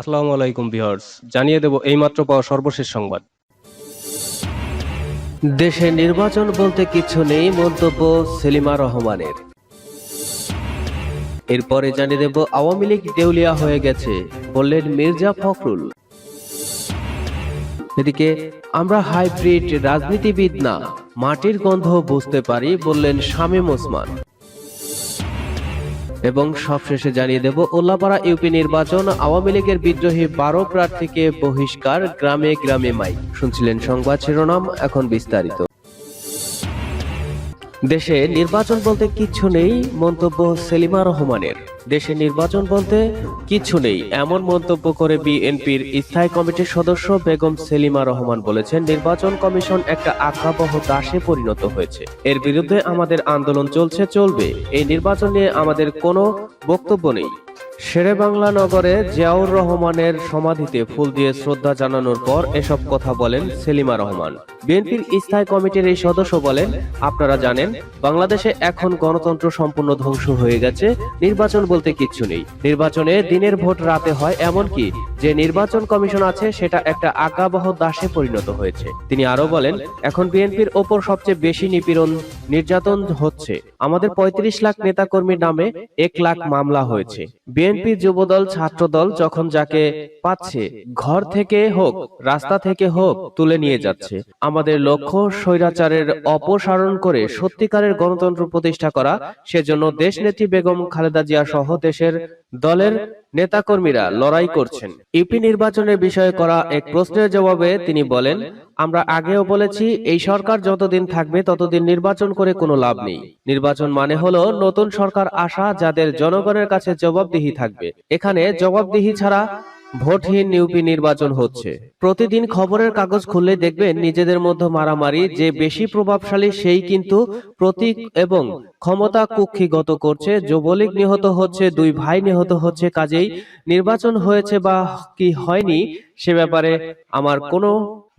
আসসালামু আলাইকুম ভিউয়ার্স, জানিয়ে দেব এইমাত্র পাওয়া সর্বশেষ সংবাদ। দেশে নির্বাচন বলতে কিছু নেই, মন্তব্য সেলিমা রহমানের। এরপরে জানিয়ে দেব, আওয়ামী লীগ দেউলিয়া হয়ে গেছে, বললেন মির্জা ফখরুল। এদিকে, আমরা হাইব্রিড রাজনীতিবিদ না, মাটির গন্ধ বুঝতে পারি, বললেন শামীম ওসমান। এবং সবশেষে জানিয়ে দেব ওল্লাপাড়া ইউপি নির্বাচন, আওয়ামী লীগের বিদ্রোহী বারো প্রার্থীকে বহিষ্কার, গ্রামে গ্রামে মাই। শুনছিলেন সংবাদ শিরোনাম, এখন বিস্তারিত। দেশে নির্বাচন বলতে কিচ্ছু নেই, মন্তব্য সেলিমা রহমানের। দেশে নির্বাচন বলতে কিছু নেই। এমন মন্তব্য করে বিএনপির স্থায়ী কমিটির সদস্য বেগম সেলিমা রহমান বলেছেন, নির্বাচন কমিশন একটা আজ্ঞাবহ দাসে পরিণত হয়েছে। এর বিরুদ্ধে আমাদের আন্দোলন চলছে, চলবে। এই নির্বাচন নিয়ে আমাদের কোনো বক্তব্য নেই। শেরে বাংলা নগরে জিয়াউর রহমানের সমাধিতে ফুল দিয়ে শ্রদ্ধা জানানোর পর এসব কথা বলেন সেলিমা রহমান। বিএনপির স্থায়ী কমিটির এই সদস্য বলেন, আপনারা জানেন, বাংলাদেশে এখন গণতন্ত্র সম্পূর্ণ ধ্বংস হয়ে গেছে, নির্বাচন বলতে কিচ্ছু নেই। নির্বাচনে দিনের ভোট রাতে হয় এমনকি যে নির্বাচন কমিশন আছে সেটা একটা আজ্ঞাবহ দাসে পরিণত হয়েছে। তিনি আরও বলেন, এখন বিএনপির ওপর সবচেয়ে বেশি নিপীড়ন, নির্যাতন হচ্ছে। আমাদের পঁয়ত্রিশ লাখ নেতাকর্মীর নামে এক লাখ মামলা হয়েছে। বিএনপি যুবদল ছাত্রদল যখন যাকে পাচ্ছে, ঘর থেকে হোক, রাস্তা থেকে হোক, তুলে নিয়ে যাচ্ছে। আমাদের লক্ষ্য স্বৈরাচারের অপসারণ করে সত্যিকারের গণতন্ত্র প্রতিষ্ঠা করা, সেজন্য দেশনেত্রী বেগম খালেদা জিয়া সহ দেশের দলের নেতাকর্মীরা লড়াই করছেন। ইউপি নির্বাচনের বিষয়ে করা এক প্রশ্নের জবাবে তিনি বলেন আমরা আগেও বলেছি এই সরকার যতদিন থাকবে ততদিন নির্বাচন করে কোনো লাভ নেই। নির্বাচন মানে হলো নতুন সরকার আসা যাদের জনগণের কাছে জবাবদিহি থাকবে। এখানে জবাবদিহি ছাড়া ভোটহীন ইউপি নির্বাচন হচ্ছে। প্রতিদিন খবরের কাগজ খুললে দেখবেন নিজেদের মধ্যে মারামারি, যে বেশি প্রভাবশালী সেই কিন্তু প্রতীক এবং ক্ষমতা কুক্ষিগত করছে। যুবলীগ নিহত হচ্ছে, দুই ভাই নিহত হচ্ছে, কাজেই নির্বাচন হয়েছে বা কি হয়নি সে ব্যাপারে আমার কোনো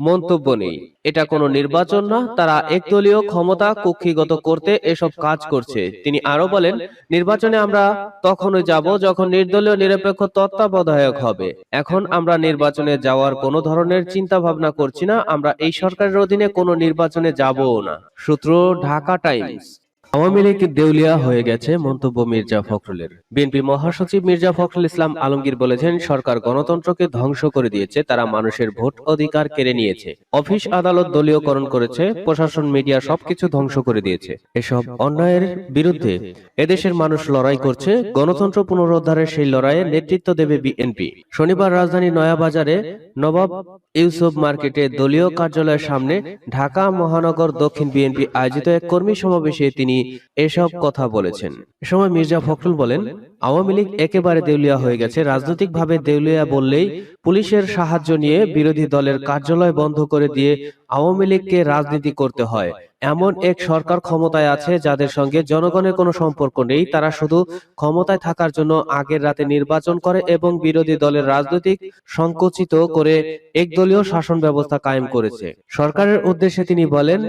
মন্তব্য নেই। এটা কোনো নির্বাচন না, তারা একদলীয় ক্ষমতা কুক্ষিগত করতে এসব কাজ করছে। তিনি আরও বলেন, নির্বাচনে আমরা তখনই যাব যখন নির্দলীয় নিরপেক্ষ তত্ত্বাবধায়ক হবে। এখন আমরা নির্বাচনে যাওয়ার কোনো ধরনের চিন্তা ভাবনা করছি না, আমরা এই সরকারের অধীনে কোনো নির্বাচনে যাবও না। সূত্র, ঢাকা টাইমস। আওয়ামী লীগ দেউলিয়া হয়ে গেছে মন্তব্য মির্জা ফখরুলের। বিএনপি মহাসচিব মির্জা ফখরুল ইসলাম আলমগীর বলেছেন, সরকার গণতন্ত্রকে ধ্বংস করে দিয়েছে, তারা মানুষের ভোট অধিকার কেড়ে নিয়েছে। অফিস আদালত দলীয়করণ করেছে, প্রশাসন, মিডিয়া সবকিছু ধ্বংস করে দিয়েছে। এসব অন্যায়ের বিরুদ্ধে এদেশের মানুষ লড়াই করছে, গণতন্ত্র পুনরুদ্ধারের সেই লড়াইয়ে নেতৃত্ব দেবে বিএনপি। শনিবার রাজধানী নয়াবাজারে নবাব ইউসুফ মার্কেটে দলীয় কার্যালয়ের সামনে ঢাকা মহানগর দক্ষিণ বিএনপি আয়োজিত এক কর্মী সমাবেশে তিনি এসব কথা বলেছেন। সময় মির্জা ফখরুল বলেন আওয়ামী লীগ একেবারে দেউলিয়া হয়ে গেছে। রাজনৈতিকভাবে দেউলিয়া বললেই পুলিশের সাহায্য নিয়ে বিরোধী দলের কার্যালয় বন্ধ করে দিয়ে আওয়ামী লীগকে রাজনীতি করতে হয়। এমন এক সরকার ক্ষমতায় আছে যাদের সঙ্গে জনগণের কোনো সম্পর্ক নেই। তারা শুধু ক্ষমতায় থাকার জন্য আগের রাতে নির্বাচন করে এবং বিরোধী দলের রাজনৈতিক সংকুচিত করে একদলীয় শাসন ব্যবস্থা কায়েম করেছে। সরকারের উদ্দেশ্যে তিনি বলেন,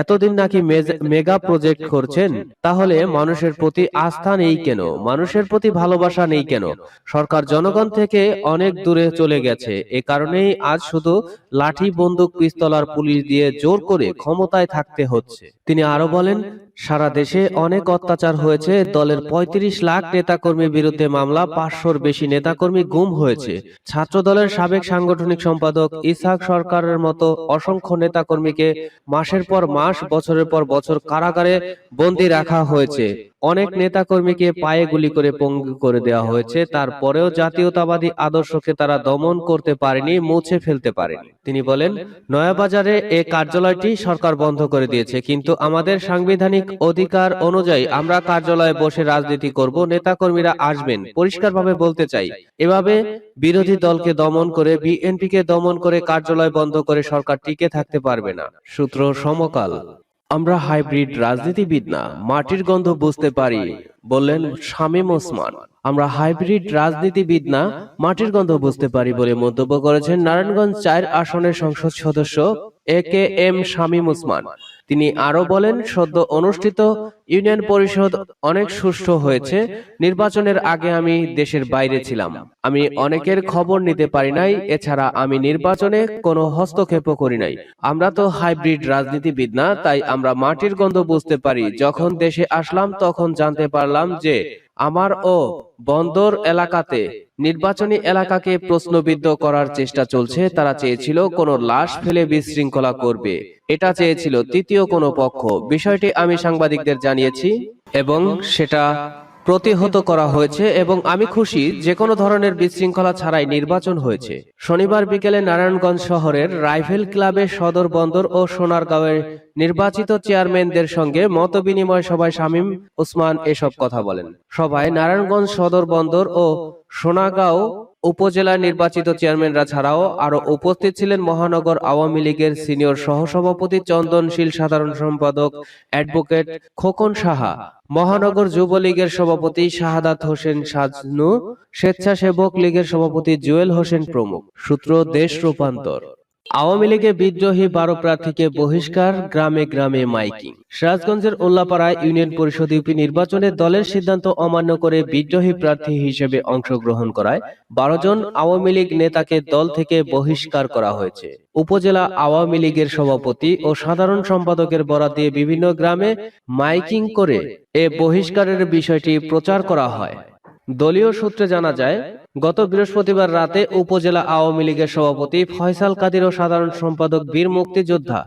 এতদিন নাকি মেগা প্রজেক্ট করছেন, তাহলে মানুষের প্রতি আস্থা নেই কেন? মানুষের প্রতি ভালোবাসা নেই কেন? সরকার জনগণ থেকে অনেক দূরে চলে গেছে। এ কারণেই আজ শুধু লাঠি, বন্দুক, পিস্তল আর পুলিশ দিয়ে জোর করে ক্ষমতায় থাকতে হচ্ছে। তিনি আরও বলেন সারা দেশে অনেক অত্যাচার হয়েছে দলের ৩৫ লাখ নেতাকর্মীর বিরুদ্ধে মামলা পাঁচশোর বেশি নেতাকর্মী গুম হয়েছে। ছাত্র দলের সাবেক সাংগঠনিক সম্পাদক ইসহাক সরকারের মতো অসংখ্য নেতাকর্মীকে মাসের পর মাস বছরের পর বছর কারাগারে বন্দী রাখা হয়েছে। অনেক নেতাকর্মীকে পায়ে গুলি করে পঙ্গু করে দেওয়া হয়েছে। তারপরেও জাতীয়তাবাদী আদর্শকে তারা দমন করতে পারেনি মুছে ফেলতে পারেনি। তিনি বলেন নয়াবাজারে এ কার্যালয়টি সরকার বন্ধ করে দিয়েছে কিন্তু আমাদের সাংবিধানিক অধিকার অনুযায়ী আমরা কার্যালয়ে বসে রাজনীতি করব নেতাকর্মীরা আসবেন পরিষ্কারভাবে বলতে চাই এভাবে বিরোধী দলকে দমন করে বিএনপি কে দমন করে কার্যালয় বন্ধ করে সরকার টিকে থাকতে পারবে না। সূত্র সমকাল। আমরা হাইব্রিড রাজনীতিবিদ না মাটির গন্ধ বুঝতে পারি বললেন শামীম ওসমান। আমরা হাইব্রিড রাজনীতিবিদ না মাটির গন্ধ বুঝতে পারি বলে মন্তব্য করেছেন নারায়ণগঞ্জ চার আসনের সংসদ সদস্য A K M Shamim Osman. তিনি আরও বলেন সদ্য অনুষ্ঠিত ইউনিয়ন পরিষদ অনেক সুষ্ঠু হয়েছে। নির্বাচনের আগে আমি দেশের বাইরে ছিলাম। আমি অনেকের খবর নিতে পারি নাই এছাড়া আমি নির্বাচনে কোনো হস্তক্ষেপ করি নাই। আমরা তো হাইব্রিড রাজনীতিবিদ না তাই আমরা মাটির গন্ধ বুঝতে পারি। যখন দেশে আসলাম তখন জানতে পারলাম যে আমার ও বন্দর এলাকাতে নির্বাচনী এলাকাকে প্রশ্নবিদ্ধ করার চেষ্টা চলছে, তারা চেয়েছিল কোনো লাশ ফেলে বিশৃঙ্খলা করবে। এটা চেয়েছিল তৃতীয় কোনো পক্ষ। বিষয়টি আমি সাংবাদিকদের জানিয়েছি এবং সেটা প্রতিহত করা হয়েছে এবং আমি খুশি যে কোনো ধরনের বিশৃঙ্খলা ছাড়াই নির্বাচন হয়েছে। শনিবার বিকেলে নারায়ণগঞ্জ শহরের রাইফেল ক্লাবে সদর বন্দর ও সোনারগাঁওয়ের নির্বাচিত চেয়ারম্যানদের সঙ্গে মত বিনিময় সভায় শামীম ওসমান এসব কথা বলেন। সভায় নারায়ণগঞ্জ সদর বন্দর ও সোনাগাঁও উপজেলা নির্বাচিত চেয়ারম্যানরা ছাড়াও আরও উপস্থিত ছিলেন মহানগর আওয়ামী লীগের সিনিয়র সহসভাপতি চন্দনশীল সাধারণ সম্পাদক অ্যাডভোকেট খোকন সাহা মহানগর যুবলীগের সভাপতি শাহাদাত হোসেন সাজনু স্বেচ্ছাসেবক লীগের সভাপতি জুয়েল হোসেন প্রমুখ। সূত্র দেশ রূপান্তর। আওয়ামী লীগে বিদ্রোহী বারো প্রার্থীকে বহিষ্কার গ্রামে গ্রামে মাইকিং। সিরাজগঞ্জের উল্লাপাড়ায় ইউনিয়ন পরিষদ ইউপি নির্বাচনে দলের সিদ্ধান্ত অমান্য করে বিদ্রোহী প্রার্থী হিসেবে অংশগ্রহণ করায় বারো জন আওয়ামী লীগ নেতাকে দল থেকে বহিষ্কার করা হয়েছে। উপজেলা আওয়ামী লীগের সভাপতি ও সাধারণ সম্পাদকের বরাত দিয়ে বিভিন্ন গ্রামে মাইকিং করে এ বহিষ্কারের বিষয়টি প্রচার করা হয়। দলীয় সূত্রে জানা যায় গত বৃহস্পতিবার রাতে উপজেলা আওয়ামী লীগের সভাপতি ফয়সাল কাদির ও সাধারণ সম্পাদক বীর মুক্তিযোদ্ধা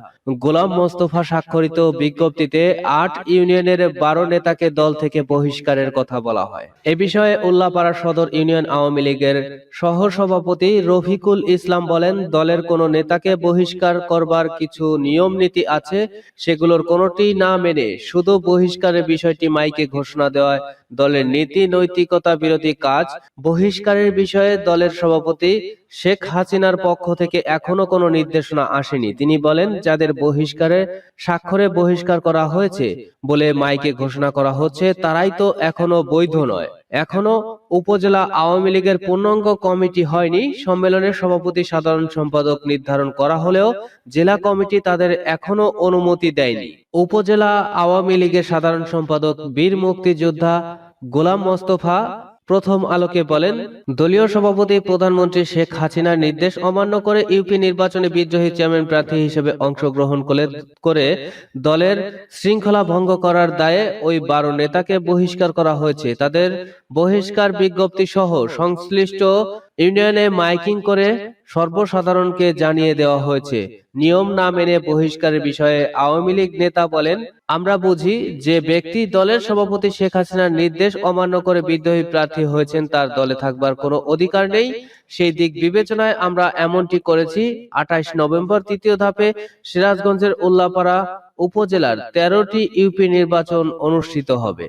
গোলাম মোস্তফা স্বাক্ষরিত বিজ্ঞপ্তিতে আট ইউনিয়নের বারো নেতাকে দল থেকে বহিষ্কারের কথা বলা হয়। এ বিষয়ে উল্লাপাড়া সদর ইউনিয়ন আওয়ামী লীগের সহ সভাপতি রফিকুল ইসলাম বলেন, দলের কোনো নেতাকে বহিষ্কার করবার কিছু নিয়ম নীতি আছে, সেগুলোর কোনোটি না মেনে শুধু বহিষ্কারের বিষয়টি মাইকে ঘোষণা দেওয়ায় দলের নীতি, নৈতিকতা বিরোধী কাজ, বহিষ্কারের বিষয়ে দলের সভাপতি শেখ হাসিনার পক্ষ থেকে এখনও কোনো নির্দেশনা আসেনি। তিনি বলেন, যাদের বহিষ্কারের স্বাক্ষরে বহিষ্কার করা হয়েছে বলে মাইকে ঘোষণা করা হচ্ছে, তারাই তো এখনও বৈধ নয়। এখনও উপজেলা আওয়ামী লীগের পূর্ণাঙ্গ কমিটি হয়নি। সম্মেলনের সভাপতি সাধারণ সম্পাদক নির্ধারণ করা হলেও জেলা কমিটি তাদের এখনও অনুমতি দেয়নি। উপজেলা আওয়ামী লীগের সাধারণ সম্পাদক বীর মুক্তিযোদ্ধা গোলাম মোস্তফা প্রথম আলোকে বলেন, দলীয় সভাপতি প্রধানমন্ত্রী শেখ হাসিনার নির্দেশ অমান্য করে ইউপি নির্বাচনে বিদ্রোহী চেয়ারম্যান প্রার্থী হিসেবে অংশগ্রহণ করে- দলের শৃঙ্খলা ভঙ্গ করার দায়ে ওই বারো নেতাকে বহিষ্কার করা হয়েছে। তাদের বহিষ্কার বিজ্ঞপ্তি সহ সংশ্লিষ্ট ইউনিয়নে মাইকিং করে সর্বসাধারণকে জানিয়ে দেওয়া হয়েছে। নিয়ম না মেনে বহিষ্কারের বিষয়ে আওয়ামী লীগ নেতা বলেন আমরা বুঝি যে ব্যক্তি দলের সভাপতি শেখ হাসিনার নির্দেশ অমান্য করে বিদ্রোহী প্রার্থী হয়েছেন তার দলে থাকবার কোনো অধিকার নেই। সেই দিক বিবেচনায় আমরা এমনটি করেছি আঠাইশ নভেম্বর তৃতীয় ধাপে সিরাজগঞ্জের উল্লাপাড়া উপজেলার তেরোটি ইউপি নির্বাচন অনুষ্ঠিত হবে।